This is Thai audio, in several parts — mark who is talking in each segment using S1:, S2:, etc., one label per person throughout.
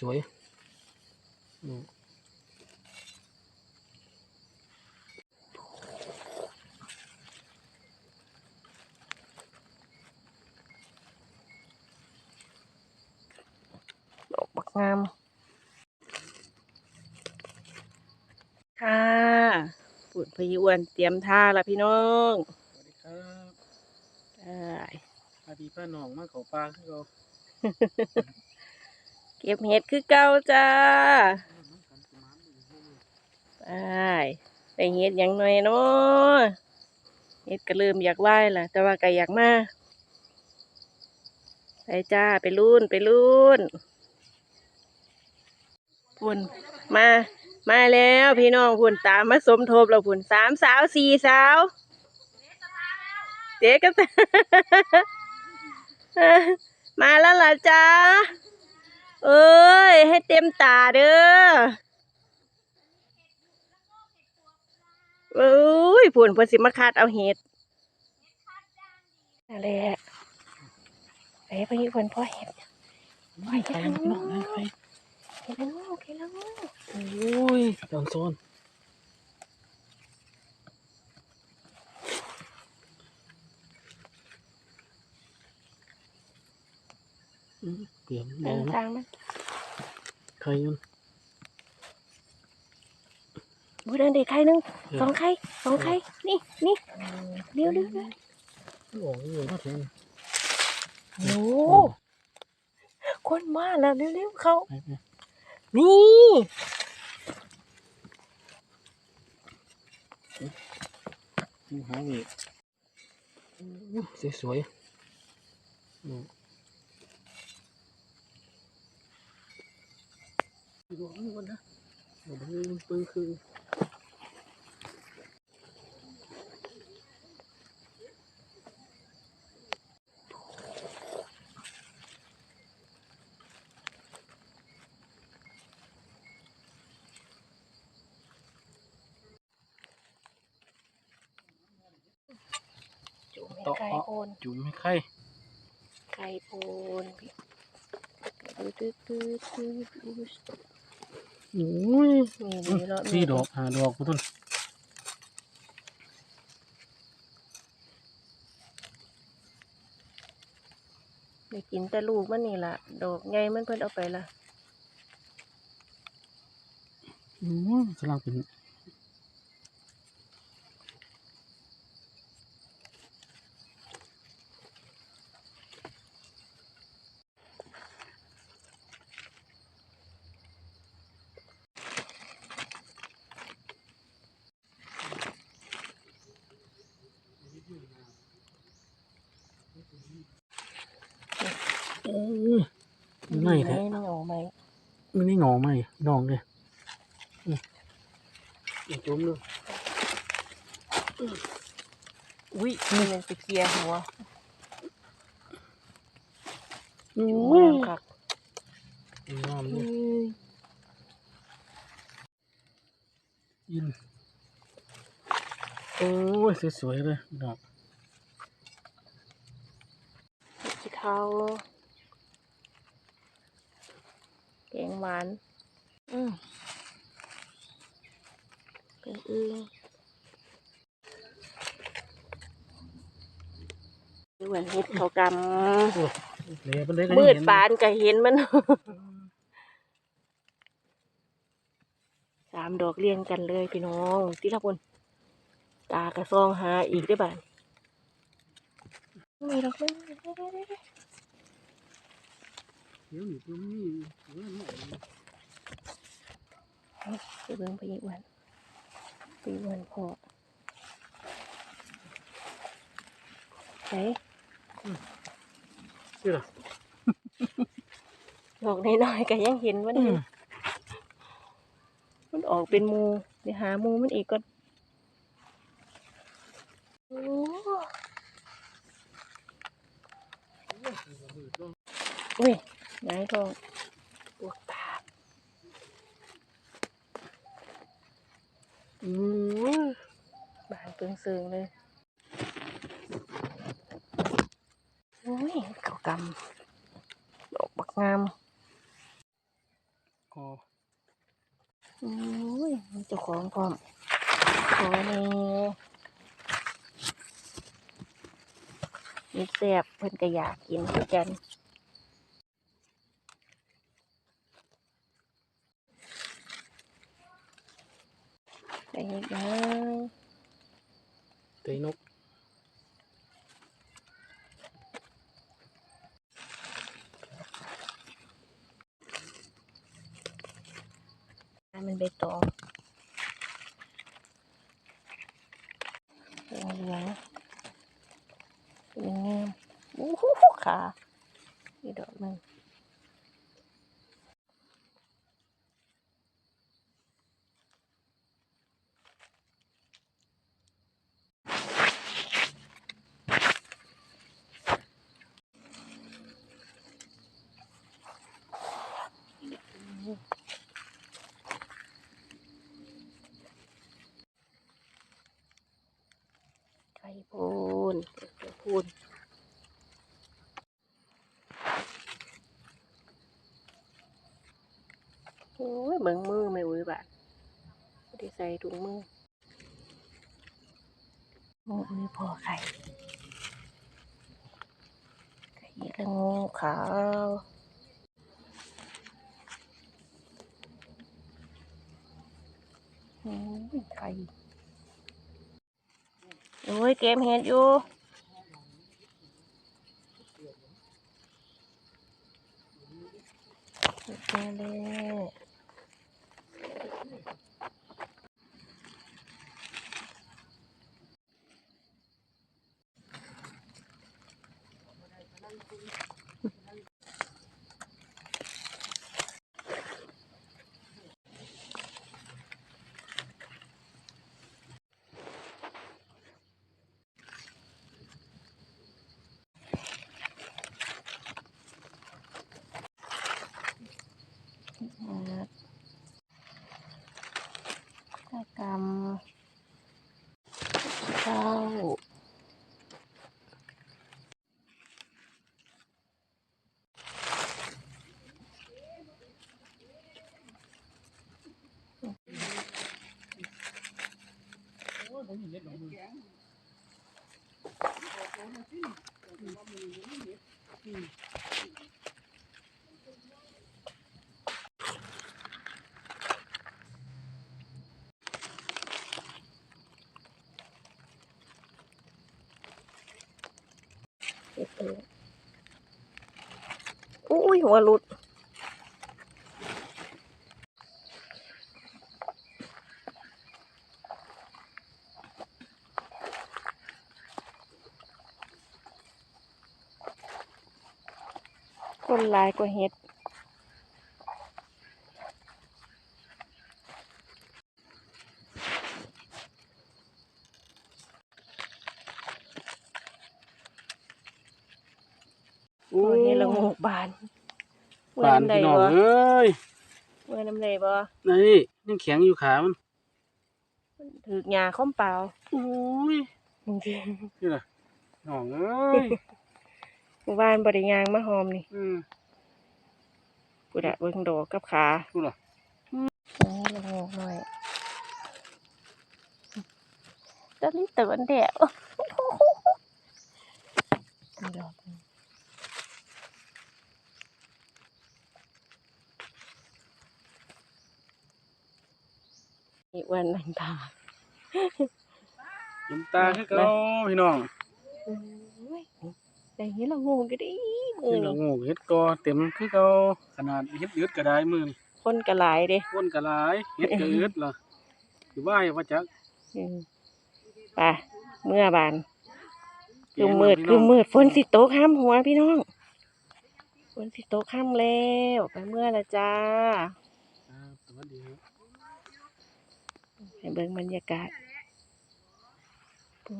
S1: สวยๆอืม
S2: ดอกบักงาม ค่ะปุ่นพยูอ้วนเตรียมท่าละพี่น้อง
S1: สวัสดีครับ
S2: ได้
S1: พาพี่ป้าน้องมาเขาปลาคือเรา
S2: เก็บเห็ดคือเก่าจ้าได้ได้เห็ดอย่างหน่อยเนาะเห็ดก็เริ่มอยากไหว้ล่ะ แต่ว่าก็อยากมาไปจ้าไปรุ่นไปรุ่นพุ่นมา มาแล้วพี่น้องพุ่นตามมาสมทบเราพุ่นสามสาวสี่สาวเจ๊ก็ตามาแล้วล่ะจ้า เอ้ย ให้เต็มตาเด้อเอ้ยผุนเพิ่นสิมาคาดเอาเห็ดอะไรอะไปไปอยู่เพิ่นพ่อเห็ด
S1: ไม่ใครน้องนะใคร
S2: เห็ดแล้วเห็ดแล้ว
S1: โอ้ยดอนโซน เปลี่ยนม
S2: เดิ
S1: อง
S2: น
S1: นะ
S2: ทางมัน
S1: ใครมัน
S2: บูเดินเด็กใครหนึงสองใครสองใครนี่นี่เร็วเร็วเร็ว
S1: โอ้ยมาถึง
S2: โอ้คนมาแล้วเร็วเร็วเขา
S1: ไปไป
S2: นี่
S1: ดูหาเวทสวยๆอืมดูข้างบนนะดูมัน ปืนคือ
S2: จุ่มให้ไก่โอน
S1: จุ่มไม่ใคร
S2: ไก่โอนตื้อตื้อตื้อตื้อตื้อ
S1: โอ้ย
S2: นี่นี่แล้ว
S1: สี่ดอกหาดอกกูต้น
S2: ได้กินแต่ลูกมันนี่ล่ะ ดอกไงมันเพิ่นเอาไปละ
S1: อืมกำลังเป็น โอ้ย มันไม่แท้
S2: ไม่ออกไหม
S1: มันไม่งอไหมน้องเลยอืมอย่าจุ่มเลย
S2: อุ้ยนี่มันไปเคลียร์หัว
S1: โอ้
S2: แม่
S1: ย
S2: งคัก
S1: งามเล
S2: อื
S1: ย
S2: ม
S1: อินโอ้ยสวยๆเลยดอก
S2: สีเทาแกง หวาน อืมเป็นอึ้งเหมือนเห็ดเขาก
S1: โอ้ยเหลวไปเลยก็ำยัง
S2: มืด
S1: เห็น
S2: ปานก็เห็นมัน สามดอกเรียงกันเลยพี่น้องที่ละคนตากระซองหาอีกได้อบ้านไม่ดอกไม่ไม่ไม่ไม่ไม่
S1: เดี๋ยวนี่ตรงนี้เดี๋ยวนี่
S2: ไปเบิ่งไปอีกวันไปอีกวันพอไหน
S1: ชื่ออะไร
S2: ดอกน้อยๆก็ยังเห็นมัน
S1: อื
S2: อยู่
S1: ม
S2: มันออกเป็นหมูเดี๋ยวหาหมูมันอีกก่อนโอ้อุ้ย นายทองปวกตา
S1: อืม
S2: บานเปิงเซิงเลยโอ้ยเขากำดอกบักงาม
S1: คอ
S2: โอ้ยมีเจ้าของพร้อมขอนี่มีแซ่บเพิ่นก็อยากกินคือกัน ได้อีกแล้ว
S1: เตยนก
S2: อันมันใบตองเหลืองเหลืองๆเป็นงามโอ้โหขาอีกดอกหนึ่ง ข่พูนไข่พูนโอ้ยเบิ่งมือไม่อุ้ยบาดไม่ได้ใส่ถุงมือโอ้ยพอไข่ไข่ละงูขาวโอ้ยไข่ เกมเห็ดอยู่เห็ดมาเลยนะตะกำข้าวเห็ดเอุ้ยหัวหลุด คนหลายกว่าเห็ดโอ้ยนี่ละงูบานเมื่อ
S1: ปาน
S2: น้ำใด
S1: พี่น้อง
S2: บ่
S1: เอ้ย
S2: เมื่อน้ำใดบ่
S1: นี่ยังแข็งอยู่ขามัน
S2: ถือกหญ้าข้อมเปล่า
S1: โอ้ย
S2: จริง
S1: นี่ล่ะน้องเอ้ย
S2: ๆ หมู่บ้านบ่ได้ยางมาหอมนี่
S1: อืม
S2: กูดะเบิ่งดอกกับขา
S1: พูดเหรอ
S2: โอ้ยละงูหน่อยตอนนี้ตื่นแดดมีดอกหนึ่งอีกวันนังตา
S1: ยิ้มตาคือเก่าพี่น้อง
S2: โอ้ยแต่เห็นละงูก็ได้มือ
S1: นี่ละ
S2: นี่
S1: งูเฮ็ดกอเต็มคือเก่าขนาดเฮ็ดอึดก็ได้มือนี่
S2: คนก็หลายเด้
S1: วนก็หลายเฮ็ดก็อึดล่ะอยู่บ้านว่าจัก
S2: อืมไปเมื่อบาน
S1: แก
S2: คื
S1: ง
S2: อ
S1: เนาะ
S2: มืด
S1: พี่
S2: คื
S1: น้
S2: องมืดฝนสิตกห้ามหัวพี่น้องฝนสิตกห้ามแล้วไปเมื่อละจ้า
S1: ครับสวัสดีครับ
S2: ให้เบิ่งบรรยากาศโอ้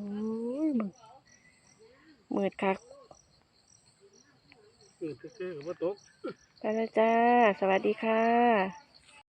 S2: ยมึงมืดคัก
S1: อือคือๆก็บ่ตก
S2: ไปแล้วจ้า สวัสดีค่ะ